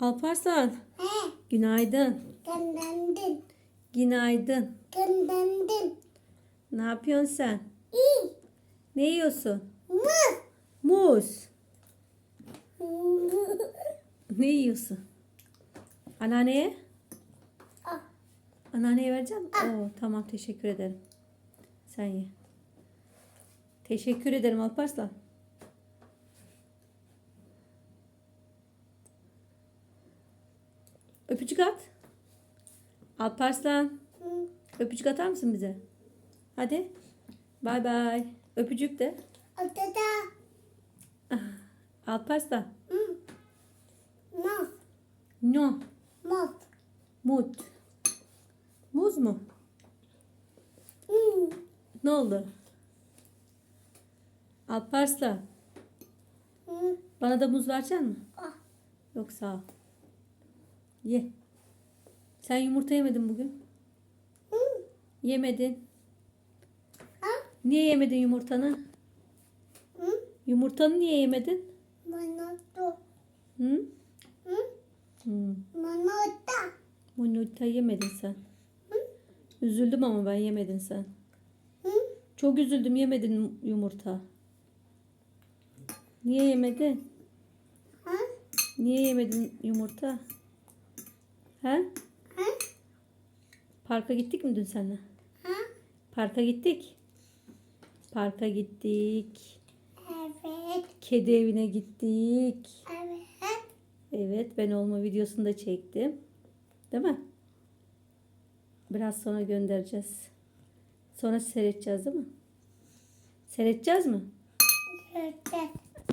Alparslan. He. Günaydın. Gandandın. Günaydın. Gandandın. Ne yapıyorsun sen? İyi. Ne yiyorsun? Mı. Muz. Ne yiyorsun? Anneanneye? Ah. Anneanneye vereceğim. Oo, tamam teşekkür ederim. Sen ye. Teşekkür ederim Alparslan. Öpücük at. Alparslan. Öpücük atar mısın bize? Hadi. Bay bay. Öpücük de. Odada. Alparslan. Hı. Maf. No. Maf. Mut. Muz mu? Hı. Ne oldu? Alparslan. Hı. Bana da muz verecek misin? Ah. Yok sağ ol. Ye. Sen yumurta yemedin bugün. Hı. Yemedin. Ha? Niye yemedin yumurtanı? Hı. Yumurtanı niye yemedin? Bana da. Hı? Hı. Hı. Da. Yumurta yemedin sen. Hı. Üzüldüm ama ben yemedin sen. Hı. Çok üzüldüm yemedin yumurta. Niye yemedin? Ha? Niye yemedin yumurta? He? Ha? Parka gittik mi dün seninle? Ha? Parka gittik. Parka gittik. Evet. Kedi evine gittik. Evet. Evet ben olma videosunu da çektim. Değil mi? Biraz sonra göndereceğiz. Sonra seyredeceğiz değil mi? Seyredeceğiz mi? Evet.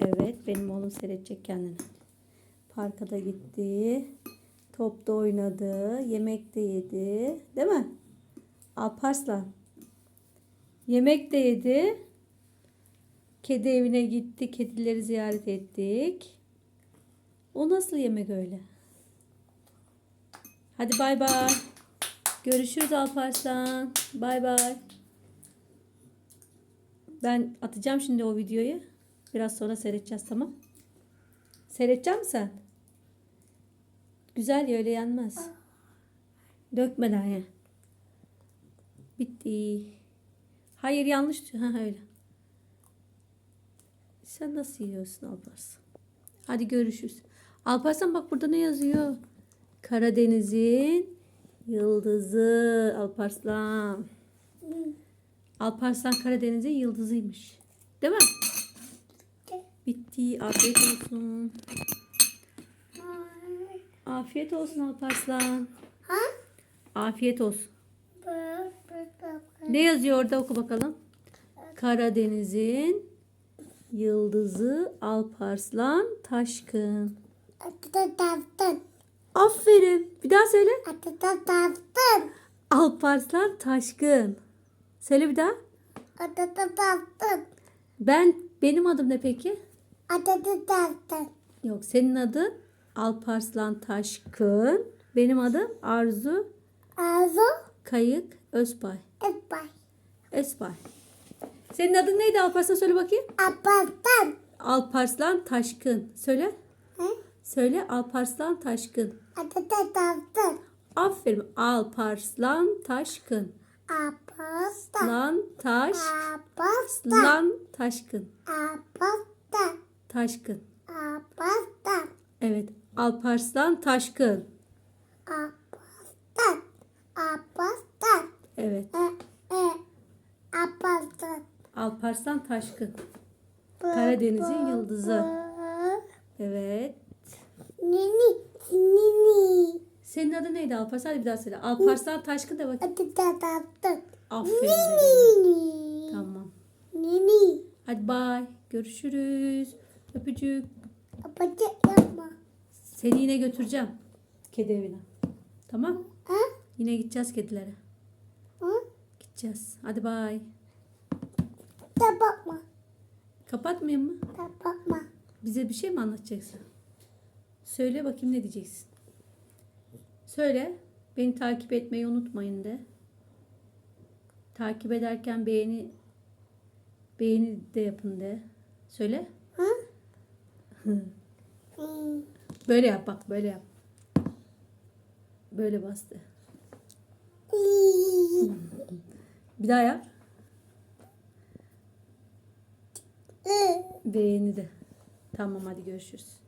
Evet benim oğlum seyredecek kendini. Parka da gitti. Top da oynadı. Yemek de yedi. Değil mi? Alparslan. Yemek de yedi. Kedi evine gitti. Kedileri ziyaret ettik. O nasıl yemek öyle? Hadi bay bay. Görüşürüz Alparslan. Bay bay. Ben atacağım şimdi o videoyu. Biraz sonra seyredeceğiz tamam. Seyredecek misin sen? Güzel ya öyle yenmez. Dökmeden ye. Bitti. Hayır yanlış. Ha öyle. Sen nasıl yiyorsun Alparslan? Hadi görüşürüz. Alparslan bak burada ne yazıyor? Karadeniz'in yıldızı Alparslan. Alparslan Karadeniz'in yıldızıymış. Değil mi? Bitti. Afiyet olsun. Afiyet olsun Alparslan. Ha? Afiyet olsun. Ne yazıyor orada oku bakalım. Karadeniz'in yıldızı Alparslan Taşkın. Aferin. Bir daha söyle. Alparslan Taşkın. Söyle bir daha. Ben benim adım ne peki? Yok senin adın Alparslan Taşkın. Benim adım Arzu Arzu. Kayık Özbay. Etbay. Esbay. Senin adın neydi Alparslan söyle bakayım. Apattan. Alparslan Taşkın. Söyle. He? Söyle Alparslan Taşkın. Atatattın. Aferin. Alparslan Taşkın. Apastan. Lan taş. Apastan. Lan taşkın. Apastan. Taşkın. Apastan. Evet. Alparslan Taşkın. Apastan. Apastan. Evet. E, e. Apastan. Alparslan Taşkın. Karadeniz'in yıldızı. Evet. Nini. Nini. Senin adın neydi Alparslan? Hadi bir daha söyle. Alparslan Taşkın de bakayım. Aferin. Nini. Tamam. Nini. Hadi bay. Görüşürüz. Öpücük. Apacık yapma. Seni yine götüreceğim. Kedi evine. Tamam. Ha? Yine gideceğiz kedilere. Ha? Gideceğiz. Hadi bay. Da bakma. Kapatmayayım mı? Da bakma. Bize bir şey mi anlatacaksın? Söyle bakayım ne diyeceksin. Söyle. Beni takip etmeyi unutmayın de. Takip ederken beğeni beğeni de yapın de. Söyle. Ha? Hmm. Böyle yap bak böyle yap. Böyle bastı. Bir daha yap. Beğeni de. Tamam hadi görüşürüz.